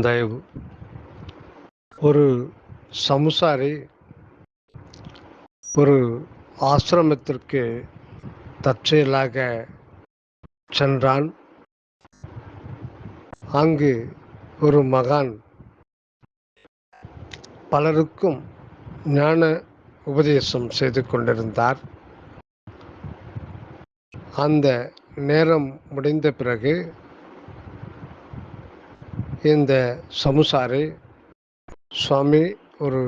தயவு. ஒரு சமுசாரி ஒரு ஆசிரமத்திற்கு தற்செயலாக சென்றான். அங்கு ஒரு மகான் பலருக்கும் ஞான உபதேசம் செய்து கொண்டிருந்தார். அந்த நேரம் முடிந்த பிறகு இந்த சமுசாரி சுவாமி ஒரு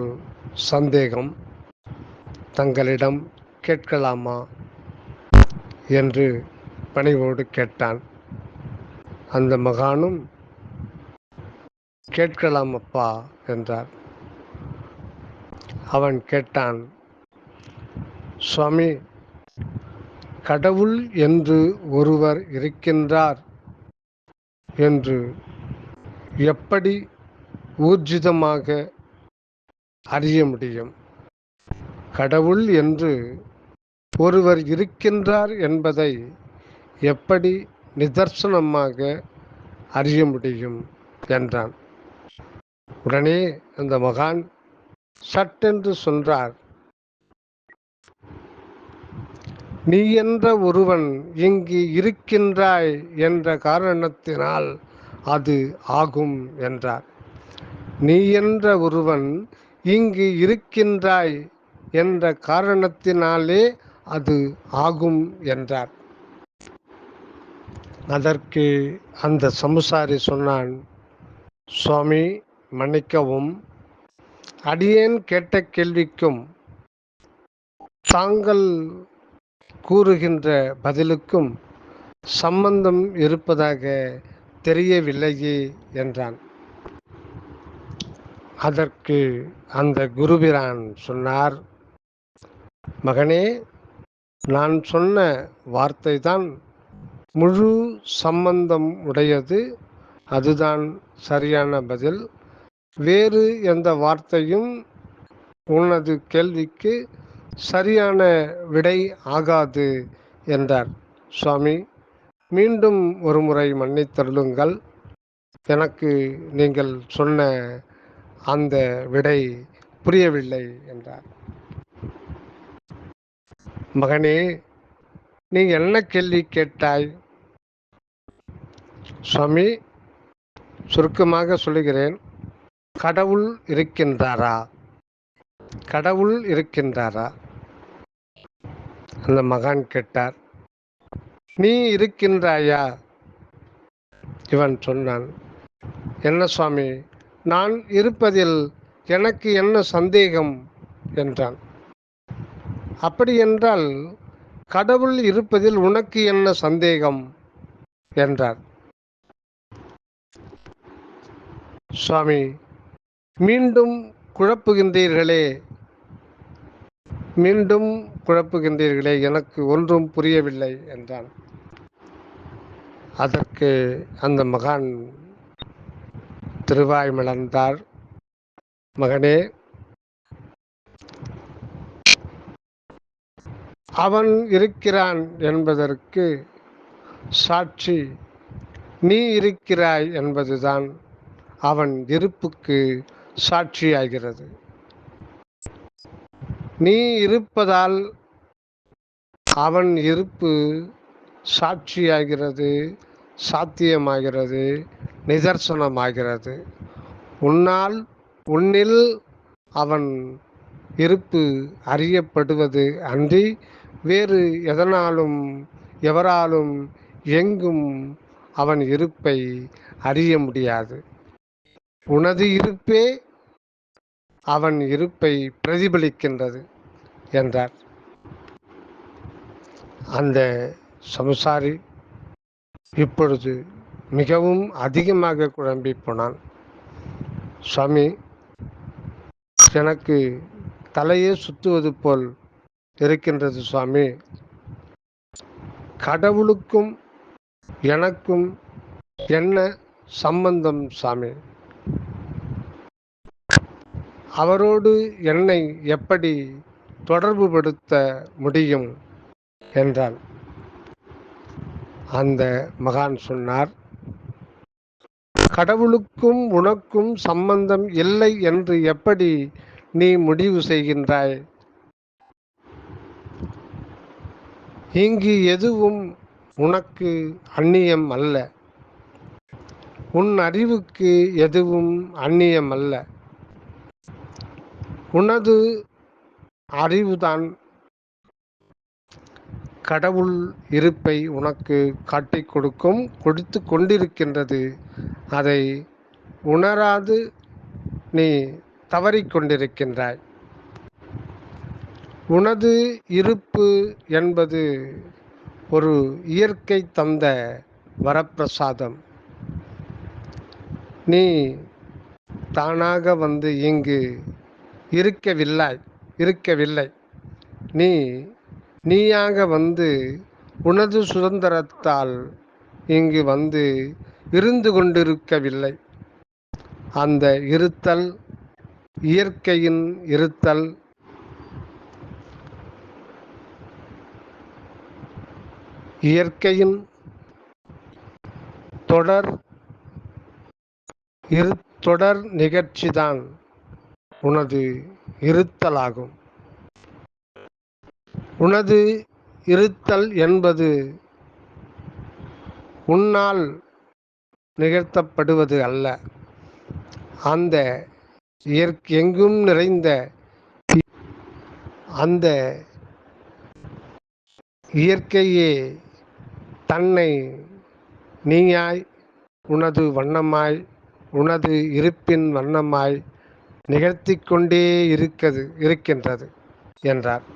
சந்தேகம் தங்களிடம் கேட்கலாமா என்று பணிவோடு கேட்டான். அந்த மகானும் கேட்கலாம் அப்பா என்றார். அவன் கேட்டான் சுவாமி கடவுள் என்று ஒருவர் இருக்கின்றார் என்று எப்படி ஊர்ஜிதமாக அறிய முடியும்? கடவுள் என்று ஒருவர் இருக்கின்றார் என்பதை எப்படி நிதர்சனமாக அறிய முடியும்? என்றான். உடனே அந்த மகான் சட்டென்று சொன்றார் நீ என்ற ஒருவன் இங்கு இருக்கின்றாய் என்ற காரணத்தினால் அது ஆகும் என்றார். நீ என்ற ஒருவன் இங்கு இருக்கின்றாய் என்ற காரணத்தினாலே அது ஆகும் என்றார். அதற்கு அந்த சமுசாரி சொன்னான் சுவாமி மன்னிக்கவும். அடியேன் கேட்ட கேள்விக்கும் தாங்கள் கூறுகின்ற பதிலுக்கும் சம்பந்தம் இருப்பதாக தெரியவில்லையே என்றான். அதற்கு அந்த குருபிரான் சொன்னார் மகனே நான் சொன்ன வார்த்தை தான் முழு சம்பந்தம் உடையது. அதுதான் சரியான பதில். வேறு எந்த வார்த்தையும் உனது கேள்விக்கு சரியான விடை ஆகாது என்றார். சுவாமி மீண்டும் ஒரு முறை மன்னித்தருளுங்கள் எனக்கு நீங்கள் சொன்ன அந்த விடை புரியவில்லை என்றார். மகனே நீ என்ன கேள்வி கேட்டாய்? சுவாமி சுருக்கமாக சொல்லுகிறேன். கடவுள் இருக்கின்றாரா? கடவுள் இருக்கின்றாரா? அந்த மகான் கேட்டார். நீ இருக்கின்றாயா? இவன் சொன்னான் என்ன சுவாமி நான் இருப்பதில் எனக்கு என்ன சந்தேகம்? என்றான். அப்படி என்றால் கடவுள் இருப்பதில் உனக்கு என்ன சந்தேகம்? என்றார். சுவாமி மீண்டும் குழப்புகின்றீர்களே மீண்டும் குழப்புகின்றீர்களே எனக்கு ஒன்றும் புரியவில்லை என்றான். அதற்கு அந்த மகான் திருவாய் மலர்ந்தார். மகனே அவன் இருக்கிறான் என்பதற்கு சாட்சி நீ இருக்கிறாய் என்பதுதான் அவன் இருப்புக்கு சாட்சியாகிறது. நீ இருப்பதால் அவன் இருப்பு சாட்சியாகிறது. சாத்தியமாகிறது நிதர்சனமாகிறது. உன்னால் உன்னில் அவன் இருப்பு அறியப்படுவது அன்றி வேறு எதனாலும் எவராலும் எங்கும் அவன் இருப்பை அறிய முடியாது. உனது இருப்பே அவன் இருப்பை பிரதிபலிக்கின்றது என்றார். அந்த சம்சாரி இப்பொழுது மிகவும் அதிகமாக குழம்பி போனான். சுவாமி எனக்கு தலையே சுத்துவது போல் இருக்கின்றது சுவாமி. கடவுளுக்கும் எனக்கும் என்ன சம்பந்தம் சாமி அவரோடு என்னை எப்படி தொடர்புபடுத்த முடியும்? என்றான் அந்த மகான் சொன்னார் கடவுளுக்கும் உனக்கும் சம்பந்தம் இல்லை என்று எப்படி நீ முடிவு செய்கின்றாய்? இங்கு எதுவும் உனக்கு அந்நியம் அல்ல. உன் அறிவுக்கு எதுவும் அந்நியம் அல்ல. உனது அறிவுதான் கடவுள் இருப்பை உனக்கு காட்டிக் கொடுக்கும் கொடுத்து கொண்டிருக்கின்றது. அதை உணராது நீ தவறிக்கொண்டிருக்கின்றாய் உனது இருப்பு என்பது ஒரு இயற்கை தந்த வரப்பிரசாதம். நீ தானாக வந்து இங்கு இருக்கவில்லை இருக்கவில்லை. நீ நீயாக வந்து உனது சுதந்திரத்தால் இங்கு வந்து இருந்து கொண்டிருக்கவில்லை. அந்த இருத்தல் இயற்கையின் இருத்தல் இயற்கையின் தொடர் இரு தொடர் நிகழ்ச்சிதான் உனது இருத்தலாகும். உனது இருத்தல் என்பது உன்னால் நிகழ்த்தப்படுவது அல்ல. அந்த இயற்கை எங்கும் நிறைந்த அந்த இயற்கையே தன்னை நீயாய் உனது வண்ணமாய் உனது இருப்பின் வண்ணமாய் நிகழ்த்தி கொண்டே இருக்கிறது இருக்கின்றது என்றார்.